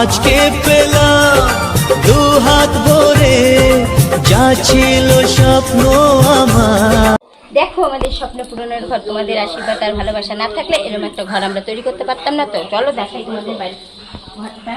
আজকে পেলাম, দু হাত ভরে, যা স্বপ্ন আমার। দেখো আমাদের স্বপ্ন পূরণের ঘর তোমাদের আশীর্বাদ আর ভালোবাসা না থাকলে এরকম একটা ঘর আমরা তৈরি করতে পারতাম না তো। চলো দেখাই তোমাদের বাড়ি। ঘরটা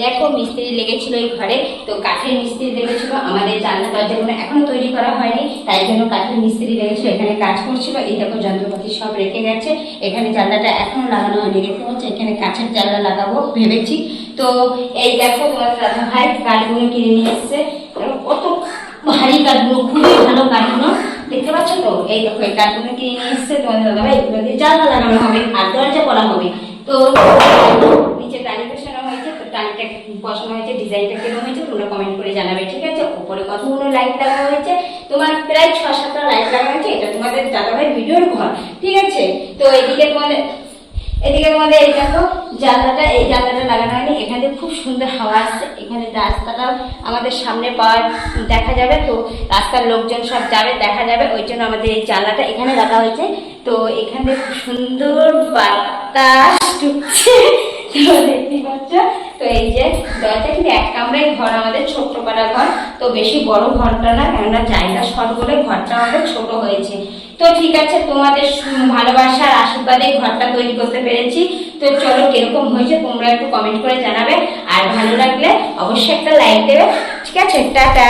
দেখো, মিস্ত্রি লেগেছিল এই ঘরে, তো কাঠের মিস্ত্রি লেগেছিল আমাদের জানলা দরজাগুলো এখনও তৈরি করা হয়নি, তাই জন্য কাঠের মিস্ত্রি লেগেছিল এখানে কাজ করছিল, এই দেখো যন্ত্রপাতি সব রেখে গেছে, এখানে জানলাটা এখনও লাগানো হয়নি, দেখতে পাচ্ছ, এখানে কাঠের জানলা লাগাবো ভেবেছি, তো এই দেখো তোমার দাদা ভাই, কাঠগুলো কিনে নিয়ে এসছে কত ভারী কাঠগুলো, খুবই ভালো কাঠগুলো, দেখতে পাচ্ছ তো? এই দেখো, এই কাঠগুলো কিনে নিয়ে এসছে তোমাদের দাদা ভাই এগুলো দিয়ে জানলা লাগানো হবে, আর দরজা করা হবে, তো নিচে টালি বসানো হয়েছে তো বসানো হয়েছে ডিজাইনটা কেমন হয়েছে, তোমরা কমেন্ট করে জানাবে, ঠিক আছে? ওপরে কতগুলো লাইট লাগানো হয়েছে? তোমার প্রায় ছ সাতটা লাইট লাগানো হয়েছে, এটা তোমাদের দাদাভাই ভিডিওর ঘর, ঠিক আছে? তো এদিকে তোমাদের এদিকে তোমাদের এই দেখো, জানলাটা, এই জানলাটা লাগানো হয়নি, এখানে খুব সুন্দর হাওয়া আসছে, এখানে রাস্তাটা আমাদের সামনে পাওয়া দেখা যাবে, তো রাস্তার লোকজন সব যাবে, দেখা যাবে, ওই জন্য আমাদের এই জানলাটা এখানে রাখা হয়েছে। তো এখানে খুব সুন্দর বাতাস ঢুকছে দেখতে পাচ্ছ। তো এই যে দরজা কিন্তু এক কামরাই ঘর, আমাদের ছোট্ট পাড়া ঘর। তো বেশি বড় ঘরটা না, কেননা জায়গা শর্ট বলে ঘরটা আমাদের ছোট হয়েছে। তো ঠিক আছে, তোমাদের ভালোবাসার আশীর্বাদে ঘরটা তৈরি করতে পেরেছি। তো চলো কীরকম হয়েছে তোমরা একটু কমেন্ট করে জানাবে। আর ভালো লাগলে অবশ্যই একটা লাইক দেবে। ঠিক আছে, টাটা।